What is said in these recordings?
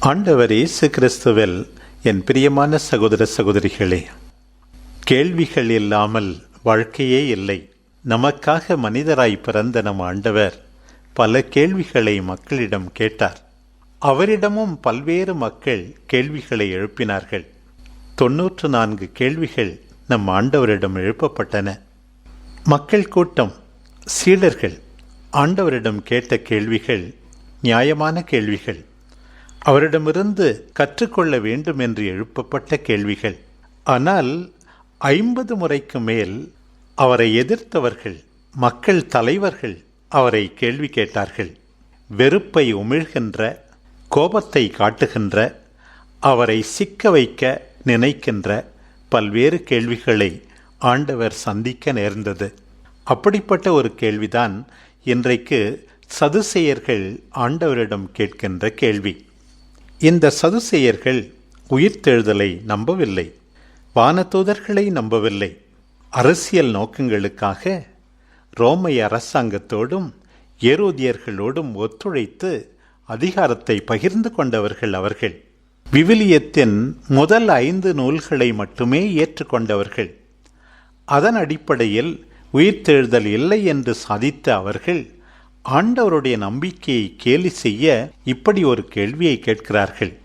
ஆண்டவர் இயேசு கிறிஸ்துவில் என் பிரியமான சகோதர சகோதரிகளே கேள்விகள் இல்லாமல் வாழ்க்கையே இல்லை. நமக்காக மனிதராய் பிறந்த நம் ஆண்டவர் பல கேள்விகளை மக்களிடம் கேட்டார். அவரிடமும் பல்வேறு மக்கள் கேள்விகளை எழுப்பினார்கள். தொன்னூற்று நான்கு கேள்விகள் நம் ஆண்டவரிடம் எழுப்பப்பட்டன. மக்கள் கூட்டம் சீடர்கள் ஆண்டவரிடம் கேட்ட கேள்விகள் நியாயமான கேள்விகள் அவரிடமிருந்து கற்றுக்கொள்ள வேண்டும் என்று எழுப்பப்பட்ட கேள்விகள். ஆனால் ஐம்பது முறைக்கு மேல் அவரை எதிர்த்தவர்கள் மக்கள் தலைவர்கள் அவரை கேள்வி கேட்டார்கள். வெறுப்பை உமிழ்கின்ற கோபத்தை காட்டுகின்ற அவரை சிக்க வைக்க நினைக்கின்ற பல்வேறு கேள்விகளை ஆண்டவர் சந்திக்க நேர்ந்தது. அப்படிப்பட்ட ஒரு கேள்விதான் இன்றைக்கு சதுசெயர்கள் ஆண்டவரிடம் கேட்கின்ற கேள்வி. இந்த சதுசேயர்கள் உயிர்த்தெழுதலை நம்பவில்லை வானதூதர்களை நம்பவில்லை. அரசியல் நோக்கங்களுக்காக ரோமைய அரசாங்கத்தோடும் ஏரோதியர்களோடும் ஒத்துழைத்து அதிகாரத்தை பகிர்ந்து கொண்டவர்கள் அவர்கள். விவிலியத்தின் முதல் ஐந்து நூல்களை மட்டுமே ஏற்றுக்கொண்டவர்கள் அதன் அடிப்படையில் உயிர்த்தெழுதல் இல்லை என்று சாதித்த அவர்கள் ஆண்டவருடைய நம்பிக்கையை கேலி செய்ய இப்படி ஒரு கேள்வியை கேட்கிறார்கள்.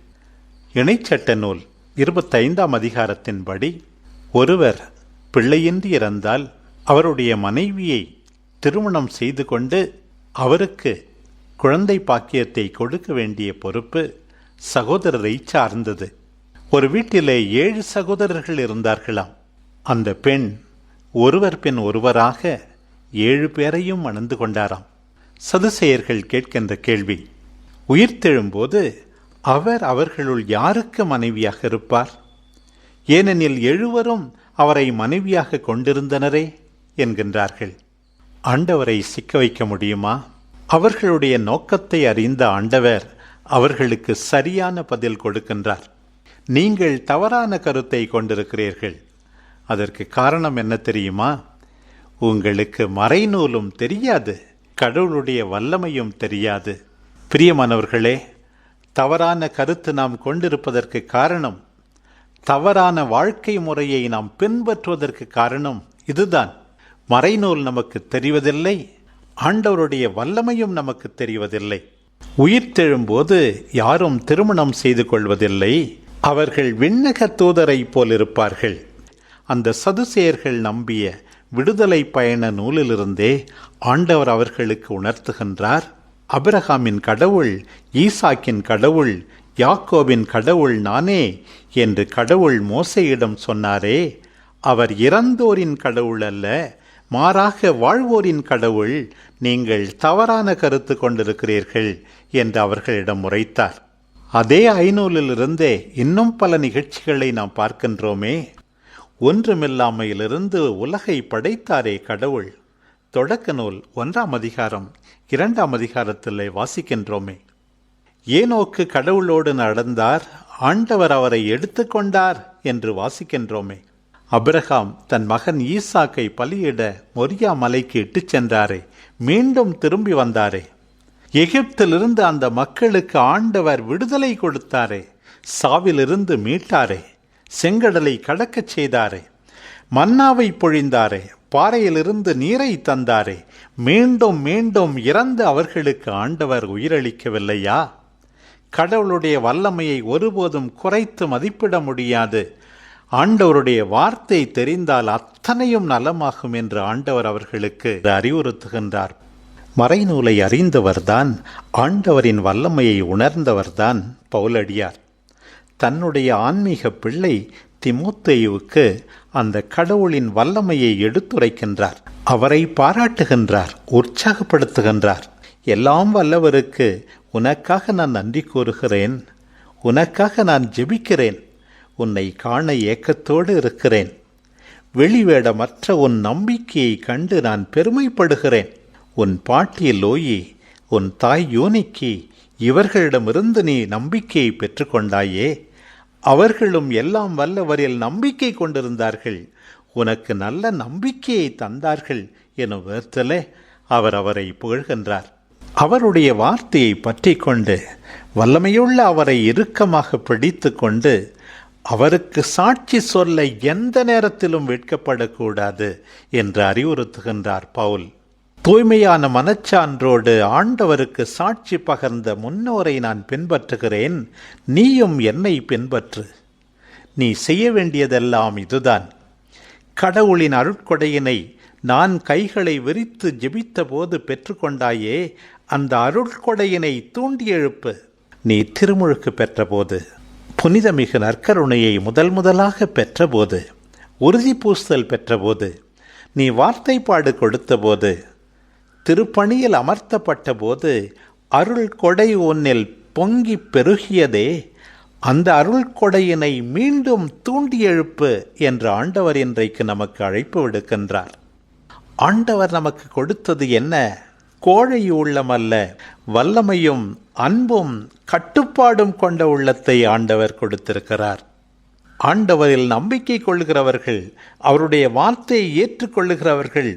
இணைச்சட்ட நூல் இருபத்தைந்தாம் அதிகாரத்தின்படி ஒருவர் பிள்ளையின்றி இறந்தால் அவருடைய மனைவியை திருமணம் செய்து கொண்டு அவருக்கு குழந்தை பாக்கியத்தை கொடுக்க வேண்டிய பொறுப்பு சகோதரரை சார்ந்தது. ஒரு வீட்டிலே ஏழு சகோதரர்கள் இருந்தார்களாம். அந்த பெண் ஒருவர் பின் ஒருவராக ஏழு பேரையும் மணந்து கொண்டாராம். சதுசெயர்கள் கேட்கின்ற கேள்வி. உயிர்த்தெழும்போது அவர் அவர்களுள் யாருக்கு மனைவியாக இருப்பார்? ஏனெனில் எழுவரும் அவரை மனைவியாக கொண்டிருந்தனரே என்கின்றார்கள். ஆண்டவரை சிக்க வைக்க முடியுமா? அவர்களுடைய நோக்கத்தை அறிந்த ஆண்டவர் அவர்களுக்கு சரியான பதில் கொடுக்கின்றார். நீங்கள் தவறான கருத்தை கொண்டிருக்கிறீர்கள். அதற்கு காரணம் என்ன தெரியுமா? உங்களுக்கு மறைநூலும் தெரியாது. கடவுளுடைய வல்லமையும் தெரியாது. பிரியமானவர்களே தவறான கருத்து நாம் கொண்டிருப்பதற்கு காரணம் தவறான வாழ்க்கை முறையை நாம் பின்பற்றுவதற்கு காரணம் இதுதான். மறைநூல் நமக்கு தெரிவதில்லை ஆண்டவருடைய வல்லமையும் நமக்கு தெரிவதில்லை. உயிர்த்தெழும்போது யாரும் திருமணம் செய்து கொள்வதில்லை. அவர்கள் விண்ணக தூதரை போலிருப்பார்கள். அந்த சதுசேயர்கள் நம்பிய விடுதலை பயண நூலிலிருந்தே ஆண்டவர் அவர்களுக்கு உணர்த்துகின்றார். அபிரகாமின் கடவுள் ஈசாக்கின் கடவுள் யாக்கோபின் கடவுள் நானே என்று கடவுள் மோசையிடம் சொன்னாரே. அவர் இறந்தோரின் கடவுள் அல்ல மாறாக வாழ்வோரின் கடவுள் நீங்கள் தவறான கருத்து கொண்டிருக்கிறீர்கள் என்று அவர்களிடம் உரைத்தார் அதே ஐநூலிலிருந்தே இன்னும் பல நிகழ்ச்சிகளை நாம் பார்க்கின்றோமே. ஒன்றுமில்லாமையிலிருந்து உலகை படைத்தாரே கடவுள். தொடக்க நூல் ஒன்றாம் அதிகாரம் இரண்டாம் அதிகாரத்திலே வாசிக்கின்றோமே. ஏனோக்கு கடவுளோடு நடந்தார் ஆண்டவர் அவரை எடுத்துக்கொண்டார் என்று வாசிக்கின்றோமே. அபிரகாம் தன் மகன் ஈசாக்கை பலியிட மொரியா மலைக்கு இட்டுச் சென்றாரே மீண்டும் திரும்பி வந்தாரே. எகிப்திலிருந்து அந்த மக்களுக்கு ஆண்டவர் விடுதலை கொடுத்தாரே சாவிலிருந்து மீட்டாரே. செங்கடலை கடக்கச் செய்தாரே. மன்னாவை பொழிந்தாரே. பாறையிலிருந்து நீரை தந்தாரே. மீண்டும் மீண்டும் இறந்து அவர்களுக்கு ஆண்டவர் உயிரளிக்கவில்லையா? கடவுளுடைய வல்லமையை ஒருபோதும் குறைத்து மதிப்பிட முடியாது. ஆண்டவருடைய வார்த்தை தெரிந்தால் அத்தனையும் நலமாகும் என்று ஆண்டவர் அவர்களுக்கு அறிவுறுத்துகின்றார். மறைநூலை அறிந்தவர்தான் ஆண்டவரின் வல்லமையை உணர்ந்தவர்தான் பவுலடியார். தன்னுடைய ஆன்மீக பிள்ளை திமுத்தேயுவுக்கு அந்த கடவுளின் வல்லமையை எடுத்துரைக்கின்றார். அவரை பாராட்டுகின்றார் உற்சாகப்படுத்துகின்றார். எல்லாம் வல்லவருக்கு உனக்காக நான் நன்றி கூறுகிறேன். உனக்காக நான் ஜெபிக்கிறேன். உன்னை காண ஏக்கத்தோடு இருக்கிறேன். வெளிவேடமற்ற உன் நம்பிக்கையை கண்டு நான் பெருமைப்படுகிறேன். உன் பாட்டி லோயி உன் தாய் யோனிக்கு இவர்களிடமிருந்து நீ நம்பிக்கையை பெற்றுக்கொண்டாயே அவர்களும் எல்லாம் வல்லவரில் நம்பிக்கை கொண்டிருந்தார்கள். உனக்கு நல்ல நம்பிக்கையை தந்தார்கள் எனும் விதத்திலே அவர் அவரை புகழ்கின்றார். அவருடைய வார்த்தையை பற்றி கொண்டு வல்லமையுள்ள அவரை இறுக்கமாக பிடித்து கொண்டு அவருக்கு சாட்சி சொல்ல எந்த நேரத்திலும் வெட்கப்படக்கூடாது என்று அறிவுறுத்துகின்றார் பவுல். தூய்மையான மனச்சான்றோடு ஆண்டவருக்கு சாட்சி பகர்ந்த முன்னோரை நான் பின்பற்றுகிறேன். நீயும் என்னை பின்பற்று. நீ செய்ய வேண்டியதெல்லாம் இதுதான். கடவுளின் அருட்கொடையினை நான் கைகளை விரித்து ஜெபித்த போது பெற்றுக்கொண்டாயே அந்த அருட்கொடையினை தூண்டி எழுப்பு. நீ திருமுழுக்கு பெற்றபோது புனிதமிகு நற்கருணையை முதல் முதலாக பெற்றபோது உறுதி பூசல் பெற்றபோது நீ வார்த்தைப்பாடு கொடுத்தபோது திருப்பணியில் அமர்த்தப்பட்ட போது அருள் கொடை ஒன்னில் பொங்கி பெருகியதே. அந்த அருள் கொடையினை மீண்டும் தூண்டி எழுப்பு என்று ஆண்டவர் இன்றைக்கு நமக்கு அழைப்பு விடுக்கின்றார். ஆண்டவர் நமக்கு கொடுத்தது என்ன? கோழை உள்ளம் அல்ல வல்லமையும் அன்பும் கட்டுப்பாடும் கொண்ட உள்ளத்தை ஆண்டவர் கொடுத்திருக்கிறார். ஆண்டவரில் நம்பிக்கை கொள்கிறவர்கள் அவருடைய வார்த்தையை ஏற்றுக்கொள்ளுகிறவர்கள்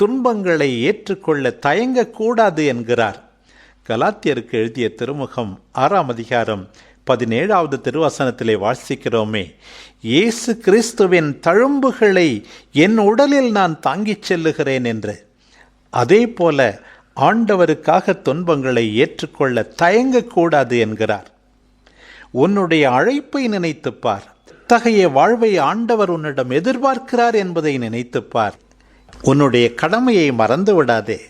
துன்பங்களை ஏற்றுக்கொள்ள தயங்கக்கூடாது என்கிறார். கலாத்தியருக்கு எழுதிய திருமுகம் ஆறாம் அதிகாரம் பதினேழாவது திருவசனத்திலே வாசிக்கிறோமே இயேசு கிறிஸ்துவின் தழும்புகளை என் உடலில் நான் தாங்கிச் செல்லுகிறேன் என்று. அதே போல ஆண்டவருக்காக துன்பங்களை ஏற்றுக்கொள்ள தயங்கக்கூடாது என்கிறார். உன்னுடைய அழைப்பை நினைத்துப் பார். வாழ்வை ஆண்டவர் உன்னிடம் எதிர்பார்க்கிறார் என்பதை நினைத்துப் பார். உன்னுடைய கடமையை மறந்து விடாதே.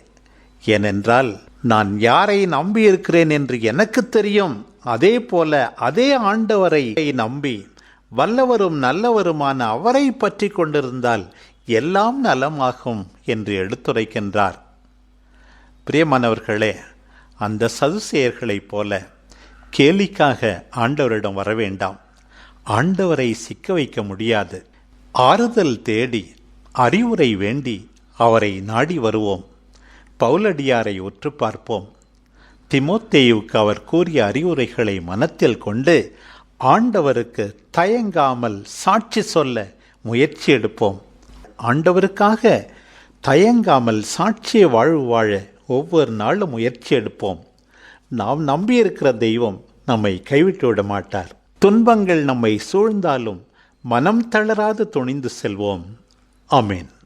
ஏனென்றால் நான் யாரை நம்பியிருக்கிறேன் என்று எனக்கு தெரியும். அதே போல அதே ஆண்டவரை நம்பி வல்லவரும் நல்லவருமான அவரை பற்றி கொண்டிருந்தால் எல்லாம் நலமாகும் என்று எடுத்துரைக்கின்றார். பிரியமானவர்களே அந்த சதுசேயர்களைப் போல கேலிக்காக ஆண்டவரிடம் வர வேண்டாம் ஆண்டவரை சிக்க வைக்க முடியாது. ஆறுதல் தேடி அறிவுரை வேண்டி அவரை நாடி வருவோம். பவுலடியாரை உற்று பார்ப்போம். திமோத்தேயுக்கு அவர் கூறிய அறிவுரைகளை மனத்தில் கொண்டு ஆண்டவருக்கு தயங்காமல் சாட்சி சொல்ல முயற்சி எடுப்போம். ஆண்டவருக்காக தயங்காமல் சாட்சியை வாழ்வு வாழ ஒவ்வொரு நாளும் முயற்சி எடுப்போம். நாம் நம்பியிருக்கிற தெய்வம் நம்மை கைவிட்டு விட மாட்டார். துன்பங்கள் நம்மை சூழ்ந்தாலும் மனம் தளராது துணிந்து செல்வோம். Amen.